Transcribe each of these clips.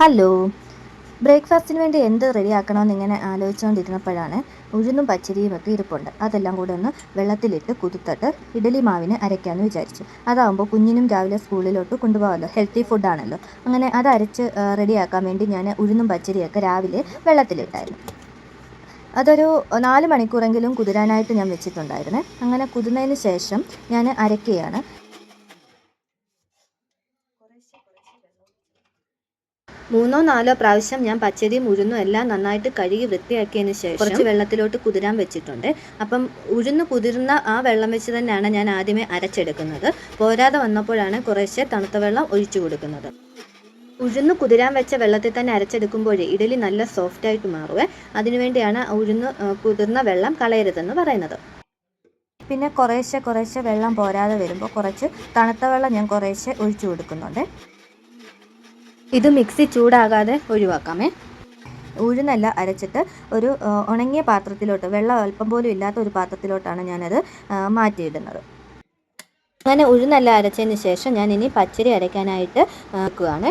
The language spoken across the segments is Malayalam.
ഹലോ ബ്രേക്ക്ഫാസ്റ്റിന് വേണ്ടി എന്ത് റെഡിയാക്കണമെന്ന് ഇങ്ങനെ ആലോചിച്ചുകൊണ്ടിരുന്നപ്പോഴാണ് ഉഴുന്നും പച്ചരിയും ഒക്കെ ഇരിപ്പുണ്ട്. അതെല്ലാം കൂടെ ഒന്ന് വെള്ളത്തിലിട്ട് കുതിർത്തിട്ട് ഇഡലി മാവിന് അരയ്ക്കാമെന്ന് വിചാരിച്ചു. അതാകുമ്പോൾ കുഞ്ഞിനും രാവിലെ സ്കൂളിലോട്ട് കൊണ്ടുപോകാമല്ലോ. ഹെൽത്തി ഫുഡാണല്ലോ അങ്ങനെ അത് അരച്ച് റെഡിയാക്കാൻ വേണ്ടി ഞാൻ ഉഴുന്നും പച്ചരിയൊക്കെ രാവിലെ വെള്ളത്തിലിട്ടായിരുന്നു. അതൊരു നാല് മണിക്കൂറെങ്കിലും കുതിരാനായിട്ട് ഞാൻ വെച്ചിട്ടുണ്ടായിരുന്നു. അങ്ങനെ കുതിർന്നതിന് ശേഷം ഞാൻ അരയ്ക്കുകയാണ്. മൂന്നോ നാലോ പ്രാവശ്യം ഞാൻ പച്ചരിയും ഉഴുന്നും എല്ലാം നന്നായിട്ട് കഴുകി വൃത്തിയാക്കിയതിന് ശേഷം കുറച്ച് വെള്ളത്തിലോട്ട് കുതിരാൻ വെച്ചിട്ടുണ്ട്. അപ്പം ഉഴുന്ന് കുതിർന്ന ആ വെള്ളം വെച്ച് തന്നെയാണ് ഞാൻ ആദ്യമേ അരച്ചെടുക്കുന്നത്. പോരാതെ വന്നപ്പോഴാണ് കുറേശ്ശെ തണുത്ത വെള്ളം ഒഴിച്ചു കൊടുക്കുന്നത്. ഉഴുന്ന് കുതിരാൻ വെച്ച വെള്ളത്തിൽ തന്നെ അരച്ചെടുക്കുമ്പോഴേ ഇഡലി നല്ല സോഫ്റ്റ് ആയിട്ട് മാറുവേ. അതിനുവേണ്ടിയാണ് ഉഴുന്ന് കുതിർന്ന വെള്ളം കളയരുതെന്ന് പറയുന്നത്. പിന്നെ കുറേശ്ശെ കുറേശ്ശെ വെള്ളം പോരാതെ വരുമ്പോൾ കുറച്ച് തണുത്ത വെള്ളം ഞാൻ കുറേശ്ശെ ഒഴിച്ചു കൊടുക്കുന്നുണ്ട്. ഇത് മിക്സി ചൂടാകാതെ ഒഴിവാക്കാമേ. ഉഴുന്നല്ല അരച്ചിട്ട് ഒരു ഉണങ്ങിയ പാത്രത്തിലോട്ട് വെള്ളം അല്പം പോലും ഇല്ലാത്ത ഒരു പാത്രത്തിലോട്ടാണ് ഞാനത് മാറ്റിയിടുന്നത്. അങ്ങനെ ഉഴുന്നല്ല അരച്ചതിന് ശേഷം ഞാൻ ഇനി പച്ചരി അരയ്ക്കാനായിട്ട് വെക്കുകയാണ്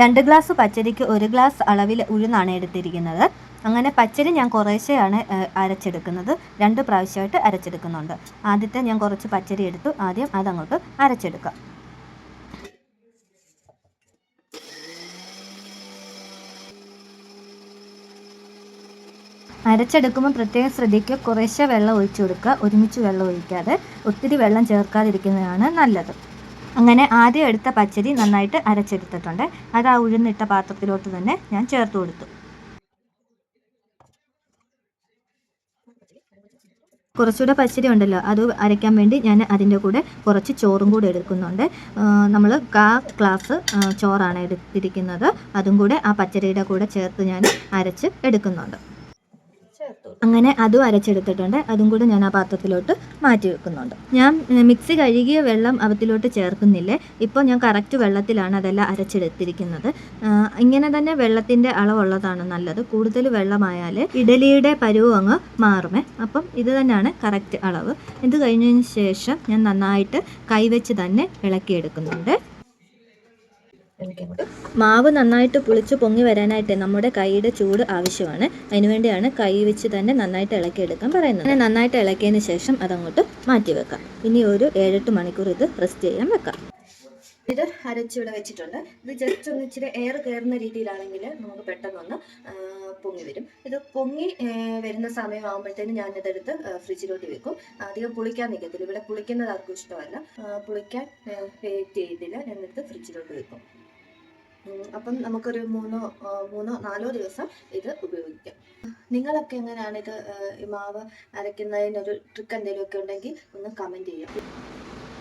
രണ്ട് ഗ്ലാസ് പച്ചരിക്ക് ഒരു ഗ്ലാസ് അളവിൽ ഉഴുന്നാണ് എടുത്തിരിക്കുന്നത്. അങ്ങനെ പച്ചരി ഞാൻ കുറേശ്ശെയാണ് അരച്ചെടുക്കുന്നത്. രണ്ട് പ്രാവശ്യമായിട്ട് അരച്ചെടുക്കുന്നുണ്ട്. ആദ്യത്തെ ഞാൻ കുറച്ച് പച്ചരി എടുത്തു. ആദ്യം അതങ്ങോട്ട് അരച്ചെടുക്കാം. അരച്ചെടുക്കുമ്പോൾ പ്രത്യേകം ശ്രദ്ധിക്കുക. കുറേശ്ശെ വെള്ളം ഒഴിച്ചു കൊടുക്കുക. ഒരുമിച്ച് വെള്ളം ഒഴിക്കാതെ ഒത്തിരി വെള്ളം ചേർക്കാതിരിക്കുന്നതാണ് നല്ലത്. അങ്ങനെ ആദ്യം എടുത്ത പച്ചരി നന്നായിട്ട് അരച്ചെടുത്തിട്ടുണ്ട്. അത് ആ ഉഴുന്നിട്ട പാത്രത്തിലോട്ട് തന്നെ ഞാൻ ചേർത്ത് കൊടുത്തു. കുറച്ചുകൂടെ പച്ചരി ഉണ്ടല്ലോ അത് അരയ്ക്കാൻ വേണ്ടി ഞാൻ അതിന്റെ കൂടെ കുറച്ച് ചോറും കൂടെ എടുക്കുന്നുണ്ട്. നമ്മൾ കാ ക്ലാസ് ചോറാണ് എടുത്തിരിക്കുന്നത്. അതും കൂടെ ആ പച്ചരിയുടെ കൂടെ ചേർത്ത് ഞാൻ അരച്ച് എടുക്കുന്നുണ്ട്. അങ്ങനെ അതും അരച്ചെടുത്തിട്ടുണ്ട്. അതും കൂടി ഞാൻ ആ പാത്രത്തിലോട്ട് മാറ്റി വെക്കുന്നുണ്ട്. ഞാൻ മിക്സി കഴുകിയ വെള്ളം അവത്തിലോട്ട് ചേർക്കുന്നില്ലേ? ഇപ്പോൾ ഞാൻ കറക്റ്റ് വെള്ളത്തിലാണ് അതെല്ലാം അരച്ചെടുത്തിരിക്കുന്നത്. ഇങ്ങനെ തന്നെ വെള്ളത്തിന്റെ അളവുള്ളതാണ് നല്ലത്. കൂടുതൽ വെള്ളമായാൽ ഇഡലിയുടെ പരുവ് അങ്ങ് മാറുമേ. അപ്പം ഇത് തന്നെയാണ് കറക്റ്റ് അളവ്. ഇത് കഴിഞ്ഞതിന് ശേഷം ഞാൻ നന്നായിട്ട് കൈവച്ച് തന്നെ ഇളക്കിയെടുക്കുന്നുണ്ട്. മാവ് നന്നായിട്ട് പുളിച്ച് പൊങ്ങി വരാനായിട്ട് നമ്മുടെ കൈയുടെ ചൂട് ആവശ്യമാണ്. അതിനുവേണ്ടിയാണ് കൈ വെച്ച് തന്നെ നന്നായിട്ട് ഇളക്കിയെടുക്കാൻ പറയുന്നത്. അങ്ങനെ നന്നായിട്ട് ഇളക്കിയതിന് ശേഷം അതങ്ങോട്ട് മാറ്റി വെക്കാം. ഇനി ഒരു ഏഴെട്ട് മണിക്കൂർ ഇത് റെസ്റ്റ് ചെയ്യാൻ വെക്കാം. ഇത് അരച്ചിവിടെ വെച്ചിട്ടുണ്ട്. ഇത് ജസ്റ്റ് ഒന്ന് ഇച്ചിരി എയർ കയറുന്ന രീതിയിലാണെങ്കിൽ നമുക്ക് പെട്ടെന്നൊന്ന് പൊങ്ങി വരും. ഇത് പൊങ്ങി വരുന്ന സമയമാകുമ്പോഴത്തേനും ഞാനിതെടുത്ത് ഫ്രിഡ്ജിലോട്ട് വെക്കും. അധികം പുളിക്കാൻ നിൽക്കത്തില്ല ഇവിടെ പുളിക്കുന്നത് ആർക്കും ഇഷ്ടമല്ല. പുളിക്കാൻ വെയിറ്റ് ചെയ്തില്ല. ഞാനെടുത്ത് ഫ്രിഡ്ജിലോട്ട് വെക്കും. അപ്പം നമുക്കൊരു മൂന്നോ മൂന്നോ നാലോ ദിവസം ഇത് ഉപയോഗിക്കാം. നിങ്ങളൊക്കെ എങ്ങനെയാണ് ഇത് ഈ മാവ് അരയ്ക്കുന്നതിനൊരു ട്രിക്ക് എന്തെങ്കിലുമൊക്കെ ഉണ്ടെങ്കിൽ ഒന്ന് കമന്റ് ചെയ്യാം.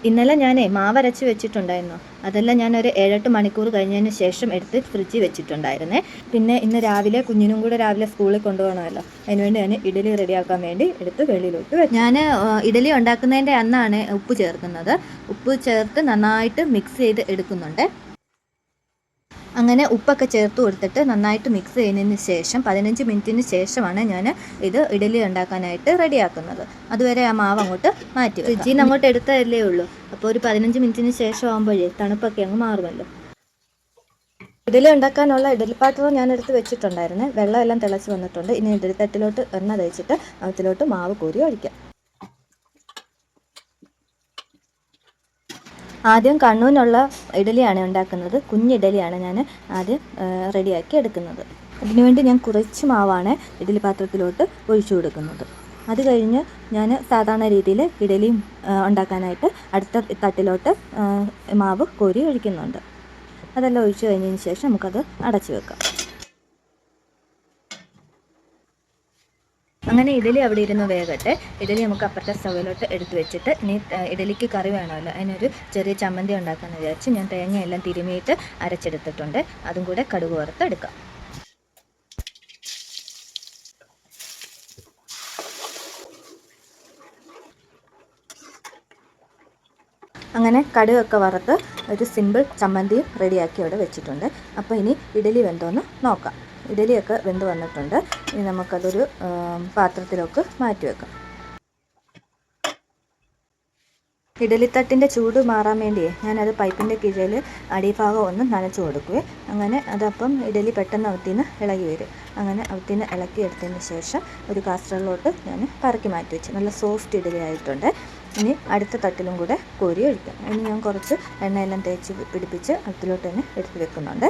ഇന്നലെ ഞാൻ മാവ് അരച്ച് വെച്ചിട്ടുണ്ടായിരുന്നു. അതെല്ലാം ഞാൻ ഒരു ഏഴെട്ട് മണിക്കൂർ കഴിഞ്ഞതിന് ശേഷം എടുത്ത് ഫ്രിഡ്ജിൽ വെച്ചിട്ടുണ്ടായിരുന്നേ. പിന്നെ ഇന്ന് രാവിലെ കുഞ്ഞിനും കൂടെ രാവിലെ സ്കൂളിൽ കൊണ്ടുപോകണമല്ലോ. അതിനുവേണ്ടി ഞാൻ ഇഡലി റെഡിയാക്കാൻ വേണ്ടി എടുത്ത് വെളിയിലോട്ട് വെച്ചു. ഞാൻ ഇഡലി ഉണ്ടാക്കുന്നതിന്റെ അന്നാണ് ഉപ്പ് ചേർക്കുന്നത്. ഉപ്പ് ചേർത്ത് നന്നായിട്ട് മിക്സ് ചെയ്ത് എടുക്കുന്നുണ്ട്. അങ്ങനെ ഉപ്പൊക്കെ ചേർത്ത് കൊടുത്തിട്ട് നന്നായിട്ട് മിക്സ് ചെയ്യുന്നതിന് ശേഷം പതിനഞ്ച് മിനിറ്റിന് ശേഷമാണ് ഞാൻ ഇത് ഇഡലി ഉണ്ടാക്കാനായിട്ട് റെഡിയാക്കുന്നത്. അതുവരെ ആ മാവ് അങ്ങോട്ട് മാറ്റി ഫ്രിഡ്ജിൽ നിന്ന് അങ്ങോട്ട് എടുത്തതല്ലേ ഉള്ളൂ. അപ്പോൾ ഒരു പതിനഞ്ച് മിനിറ്റിന് ശേഷം ആകുമ്പോഴേ തണുപ്പൊക്കെ അങ്ങ് മാറുമല്ലോ. ഇഡലി ഉണ്ടാക്കാനുള്ള ഇഡലിപ്പാത്രം ഞാൻ എടുത്ത് വെച്ചിട്ടുണ്ടായിരുന്നു. വെള്ളമെല്ലാം തിളച്ച് വന്നിട്ടുണ്ട്. ഇനി ഇഡലി ഇഡലിത്തട്ടിലോട്ട് എണ്ണ തേച്ചിട്ട് അതിലോട്ട് മാവ് കോരി ഒഴിക്കാം. ആദ്യം കണ്ണൂനുള്ള ഇഡലിയാണ് ഉണ്ടാക്കുന്നത്. കുഞ്ഞ് ഇഡലിയാണ് ഞാൻ ആദ്യം റെഡിയാക്കി എടുക്കുന്നത്. അതിനുവേണ്ടി ഞാൻ കുറച്ച് മാവാണ് ഇഡലി പാത്രത്തിലോട്ട് ഒഴിച്ചു കൊടുക്കുന്നത്. അത് കഴിഞ്ഞ് ഞാൻ സാധാരണ രീതിയിൽ ഇഡലിയും ഉണ്ടാക്കാനായിട്ട് അടുത്ത തട്ടിലോട്ട് മാവ് കോരി ഒഴിക്കുന്നുണ്ട്. അതെല്ലാം ഒഴിച്ചു കഴിഞ്ഞതിന് ശേഷം നമുക്കത് അടച്ചു വെക്കാം. അങ്ങനെ ഇഡലി അവിടെ ഇരുന്ന് വേകട്ടെ ഇഡലി നമുക്ക് അപ്പുറത്തെ സ്റ്റവിലോട്ട് എടുത്ത് വെച്ചിട്ട് ഇനി ഇഡലിക്ക് കറി വേണമല്ലോ. അതിനൊരു ചെറിയ ചമ്മന്തി ഉണ്ടാക്കാമെന്ന് വിചാരിച്ച് ഞാൻ തേങ്ങയെല്ലാം തിരുമിയിട്ട് അരച്ചെടുത്തിട്ടുണ്ട്. അതും കൂടെ കടുക് വറുത്ത് എടുക്കാം അങ്ങനെ കടുകൊക്കെ വറുത്ത് ഒരു സിമ്പിൾ ചമ്മന്തിയും റെഡിയാക്കി അവിടെ വെച്ചിട്ടുണ്ട്. അപ്പോൾ ഇനി ഇഡലി വെന്തോന്ന് നോക്കാം. ഇഡലിയൊക്കെ വെന്ത് വന്നിട്ടുണ്ട്. ഇനി നമുക്കതൊരു പാത്രത്തിലൊക്കെ മാറ്റി വെക്കാം. ഇഡലിത്തട്ടിന്റെ ചൂട് മാറാൻ വേണ്ടിയേ ഞാനത് പൈപ്പിന്റെ കീഴിൽ അടിഭാഗം ഒന്ന് നനച്ചു കൊടുക്കുവേ. അങ്ങനെ അതപ്പം ഇഡലി പെട്ടെന്ന് അവത്തിന്ന് ഇളകി വരും. അങ്ങനെ അവത്തിന്ന് ഇളക്കി എടുത്തതിന് ശേഷം ഒരു കാസറോളിലോട്ട് ഞാൻ പറക്കി മാറ്റി വെച്ചു. നല്ല സോഫ്റ്റ് ഇഡലി ആയിട്ടുണ്ട്. ഇനി അടുത്ത തട്ടിലും കൂടെ കോരി ഒഴിക്കാം. ഇനി ഞാൻ കുറച്ച് എണ്ണയെല്ലാം തേച്ച് പിടിപ്പിച്ച് അതിലോട്ട് തന്നെ എടുത്ത് വെക്കുന്നുണ്ട്.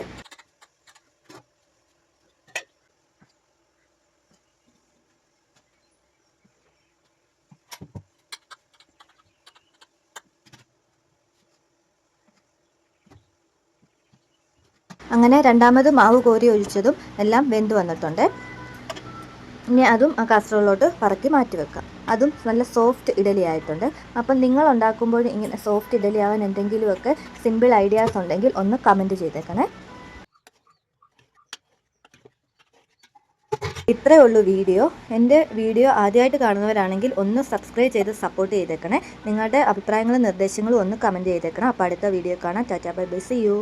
അങ്ങനെ രണ്ടാമത് മാവ് കോരി ഒഴിച്ചതും എല്ലാം വെന്ത് വന്നിട്ടുണ്ട്. ഇനി അതും ആ കാസറോളിലോട്ട് പറക്കി മാറ്റി വെക്കാം. അതും നല്ല സോഫ്റ്റ് ഇഡലി ആയിട്ടുണ്ട് അപ്പം നിങ്ങൾ ഉണ്ടാക്കുമ്പോൾ ഇങ്ങനെ സോഫ്റ്റ് ഇഡലി ആവാൻ എന്തെങ്കിലുമൊക്കെ സിമ്പിൾ ഐഡിയാസ് ഉണ്ടെങ്കിൽ ഒന്ന് കമന്റ് ചെയ്തേക്കണേ. ഇത്രയേ ഉള്ളൂ വീഡിയോ. എന്റെ വീഡിയോ ആദ്യമായിട്ട് കാണുന്നവരാണെങ്കിൽ ഒന്ന് സബ്സ്ക്രൈബ് ചെയ്ത് സപ്പോർട്ട് ചെയ്തേക്കണേ. നിങ്ങളുടെ അഭിപ്രായങ്ങളും നിർദ്ദേശങ്ങളും ഒന്ന് കമന്റ് ചെയ്തേക്കണം. അപ്പോൾ അടുത്ത വീഡിയോ കാണാം. Tata bye bye see you